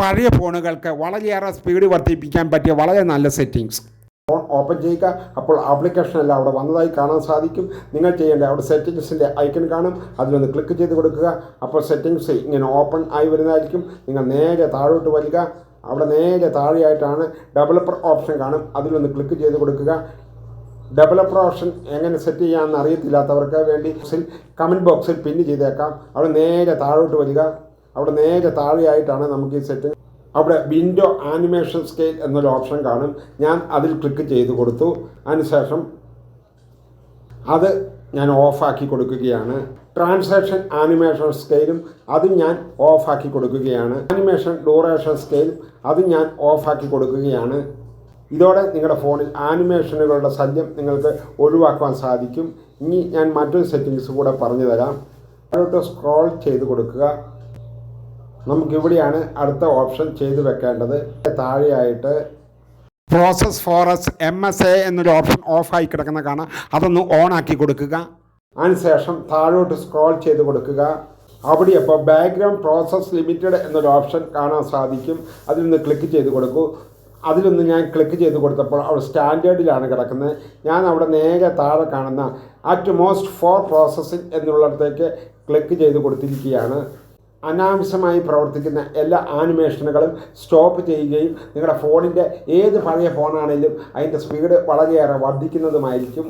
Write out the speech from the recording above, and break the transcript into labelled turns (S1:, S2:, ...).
S1: പഴയ ഫോണുകൾക്ക് വളരെയേറെ സ്പീഡ് വർദ്ധിപ്പിക്കാൻ പറ്റിയ വളരെ നല്ല സെറ്റിങ്സ് ഫോൺ ഓപ്പൺ ചെയ്യുക. അപ്പോൾ ആപ്ലിക്കേഷൻ എല്ലാം അവിടെ വന്നതായി കാണാൻ സാധിക്കും. നിങ്ങൾ ചെയ്യേണ്ട അവിടെ സെറ്റിങ്സിന്റെ ഐക്കൺ കാണും. അതിലൊന്ന് ക്ലിക്ക് ചെയ്ത് കൊടുക്കുക. അപ്പോൾ സെറ്റിങ്സ് ഇങ്ങനെ ഓപ്പൺ ആയി വരുന്നതായിരിക്കും. നിങ്ങൾ നേരെ താഴോട്ട് വരിക അവിടെ നേരെ താഴെയായിട്ടാണ് ഡെവലപ്പർ ഓപ്ഷൻ കാണും. അതിലൊന്ന് ക്ലിക്ക് ചെയ്ത് കൊടുക്കുക. ഡെവലപ്പർ ഓപ്ഷൻ എങ്ങനെ സെറ്റ് ചെയ്യാമെന്ന് അറിയത്തില്ലാത്തവർക്ക് വേണ്ടി കമന്റ് ബോക്സിൽ പിൻ ചെയ്തേക്കാം. അവിടെ നേരെ താഴോട്ട് വരിക അവിടെ നേരെ താഴെയായിട്ടാണ് നമുക്ക് ഈ സെറ്റിംഗ് അവിടെ വിൻഡോ ആനിമേഷൻ സ്കെയിൽ എന്നൊരു ഓപ്ഷൻ കാണും. ഞാൻ അതിൽ ക്ലിക്ക് ചെയ്ത് കൊടുത്തു. അതിനുശേഷം അത് ഞാൻ ഓഫാക്കി കൊടുക്കുകയാണ്. ട്രാൻസാക്ഷൻ ആനിമേഷൻ സ്കെയിലും അതും ഞാൻ ഓഫാക്കി കൊടുക്കുകയാണ്. ആനിമേഷൻ ഡ്യൂറേഷൻ സ്കെയിലും അതും ഞാൻ ഓഫാക്കി കൊടുക്കുകയാണ്. ഇതോടെ നിങ്ങളുടെ ഫോണിൽ ആനിമേഷനുകളുടെ സജ്ജം നിങ്ങൾക്ക് ഒഴിവാക്കുവാൻ സാധിക്കും. ഇനി ഞാൻ മറ്റൊരു സെറ്റിങ്സ് കൂടെ പറഞ്ഞു തരാം അതോട്ട് സ്ക്രോൾ ചെയ്ത് കൊടുക്കുക. നമുക്കിവിടെയാണ് അടുത്ത ഓപ്ഷൻ ചെയ്തു വെക്കേണ്ടത്. താഴെയായിട്ട് process force M S A എന്നൊരു ഓപ്ഷൻ ഓഫായി കിടക്കുന്ന കാണാം. അതൊന്ന് ഓൺ ആക്കി കൊടുക്കുക. അതിനുശേഷം താഴോട്ട് സ്ക്രോൾ ചെയ്ത് കൊടുക്കുക. അവിടെ അപ്പോൾ ബാക്ക്ഗ്രൗണ്ട് പ്രോസസ് ലിമിറ്റഡ് എന്നൊരു ഓപ്ഷൻ കാണാൻ സാധിക്കും. അതിൽ നിന്ന് ക്ലിക്ക് ചെയ്ത് കൊടുക്കൂ. അതിലൊന്ന് ഞാൻ ക്ലിക്ക് ചെയ്ത് കൊടുത്തപ്പോൾ അവിടെ സ്റ്റാൻഡേർഡിലാണ് കിടക്കുന്നത്. ഞാൻ അവിടെ നേരെ താഴെ കാണുന്ന അറ്റ് മോസ്റ്റ് ഫോർ പ്രോസസ്സിംഗ് എന്നുള്ളിടത്തേക്ക് ക്ലിക്ക് ചെയ്ത് കൊടുത്തിരിക്കുകയാണ്. അനാവശ്യമായി പ്രവർത്തിക്കുന്ന എല്ലാ ആനിമേഷനുകളും സ്റ്റോപ്പ് ചെയ്യുകയും നിങ്ങളുടെ ഫോണിന്റെ ഏത് പഴയ ഫോണാണെങ്കിലും അതിന്റെ സ്പീഡ് വളരെയേറെ വർദ്ധിക്കുന്നതുമായിരിക്കും.